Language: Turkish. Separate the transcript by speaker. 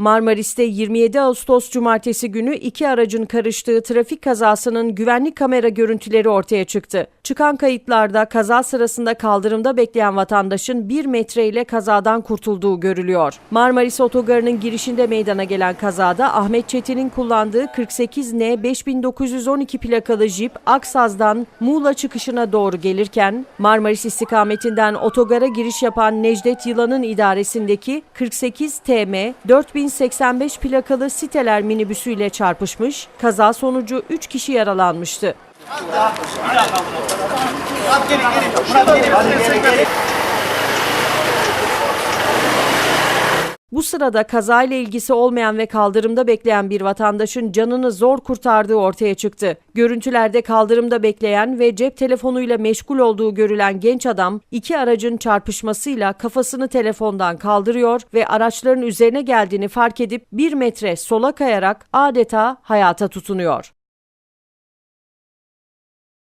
Speaker 1: Marmaris'te 27 Ağustos Cumartesi günü iki aracın karıştığı trafik kazasının güvenlik kamera görüntüleri ortaya çıktı. Çıkan kayıtlarda kaza sırasında kaldırımda bekleyen vatandaşın 1 metre ile kazadan kurtulduğu görülüyor. Marmaris Otogarı'nın girişinde meydana gelen kazada Ahmet Çetin'in kullandığı 48N 5912 plakalı jip Aksaz'dan Muğla çıkışına doğru gelirken Marmaris istikametinden otogara giriş yapan Necdet Yılan'ın idaresindeki 48 TM 4085 plakalı siteler minibüsüyle çarpışmış, kaza sonucu 3 kişi yaralanmıştı. Bu sırada kazayla ilgisi olmayan ve kaldırımda bekleyen bir vatandaşın canını zor kurtardığı ortaya çıktı. Görüntülerde kaldırımda bekleyen ve cep telefonuyla meşgul olduğu görülen genç adam iki aracın çarpışmasıyla kafasını telefondan kaldırıyor ve araçların üzerine geldiğini fark edip bir metre sola kayarak adeta hayata tutunuyor.